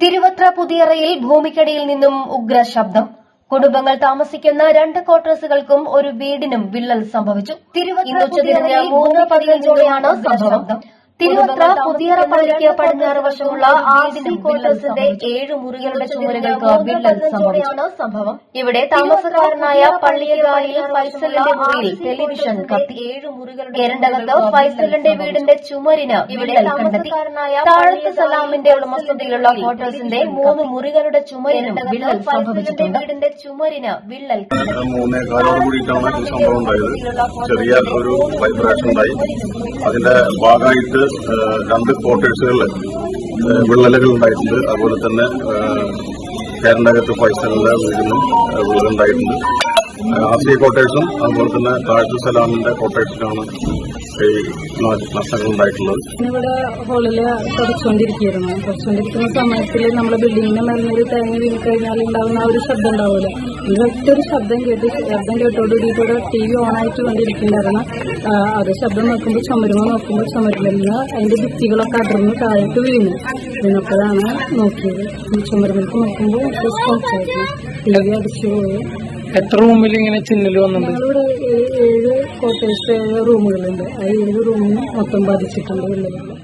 തിരുവത്ര പുതിയറയിൽ ഭൂമിക്കടിയിൽ നിന്നും ഉഗ്ര ശബ്ദം. കുടുംബങ്ങൾ താമസിക്കുന്ന രണ്ട് ക്വാർട്ടേഴ്സുകൾക്കും ഒരു വീടിനും വിള്ളൽ സംഭവിച്ചു. ഉച്ചതിരിഞ്ഞ് മൂന്ന് പതിനഞ്ചോടെയാണ് സംഭവം. തിരുവത്ര പുതിയറ പള്ളിക്ക് പടിഞ്ഞാറ് വശമുള്ള ആർ സി ക്വാർട്ടേഴ്സിന്റെ ഏഴ് മുറികളുടെ ചുമരുകൾക്ക് വിള്ളൽ സംഭവിച്ചു. സംഭവം ഇവിടെ താമസക്കാരനായ പള്ളിയിലായി ഫൈസലിന്റെ മുറിയിൽ ടെലിവിഷൻ കത്തി. ഏഴ് മുറികളുടെ എരണ്ടകത്ത് ഫൈസലിന്റെ വീടിന്റെ ചുമരിന് വിള്ളൽ കണ്ടെത്തി. താഴത്ത് സലാമിന്റെ ഉടമസ്ഥതയിലുള്ള ക്വാർട്ടേഴ്സിന്റെ മൂന്ന് മുറികളുടെ ചുമരിനും വിള്ളൽ സംഭവിച്ചിട്ടുണ്ട്. വീടിന്റെ ചുമരിന് വിള്ളൽ ഈ സംഭവം ഉണ്ടായത്. ചെറിയ ഒരു വൈബ്രേഷൻ ഉണ്ടായി. അതിന്റെ ഭാഗമായിട്ട് രണ്ട് ക്വാർട്ടേഴ്സുകളിൽ വിള്ളലുകൾ ഉണ്ടായിട്ടുണ്ട്. അതുപോലെ തന്നെ കേരളകത്ത് പൈസകളുടെ വീടിനും വിള്ളൽ വിള്ളലുണ്ടായിട്ടുണ്ട് ആർ സി ക്വാർട്ടേഴ്സും അതുപോലെ തന്നെ താഴ്ത്തു സലാമിന്റെ ക്വാർട്ടേഴ്സിനാണ് ഇവിടെ ഹോളിൽ തുടച്ചുകൊണ്ടിരിക്കുകയായിരുന്നു. തുടച്ചുകൊണ്ടിരിക്കുന്ന സമയത്തിൽ നമ്മളെ ബിൽഡിങ്ങിന്റെ മേലിനൊരു തേങ്ങ വീണ് കഴിഞ്ഞാൽ ഉണ്ടാകുന്ന ആ ഒരു ശബ്ദം ഉണ്ടാവില്ല ഈ ഒറ്റൊരു ശബ്ദം കേട്ട് ശബ്ദം കേട്ടോടുകൂടിയിട്ട് ടി വി ഓൺ ആയിട്ട് കൊണ്ടിരിക്കുന്നുണ്ടായിരുന്നു അത് ശബ്ദം നോക്കുമ്പോൾ ചുമരുമ നോക്കുമ്പോൾ നിന്ന് അതിന്റെ ഭിത്തികളൊക്കെ അടർന്ന് താഴേക്ക് വീണു. വീണപ്പോഴാണ് നോക്കിയത്. ചുമരുമേക്ക് നോക്കുമ്പോൾ ടി വി അടിച്ചു പോയി. എത്ര റൂമിൽ ഇങ്ങനെ ചിന്നൽ വന്നിട്ടുണ്ട് ക്വാർട്ടേഴ്സ് റൂമുകളുണ്ട് ആ ഏഴ് റൂമിന് മൊത്തം ബാധിച്ചിട്ടുണ്ട് വിള്ളലുകൾ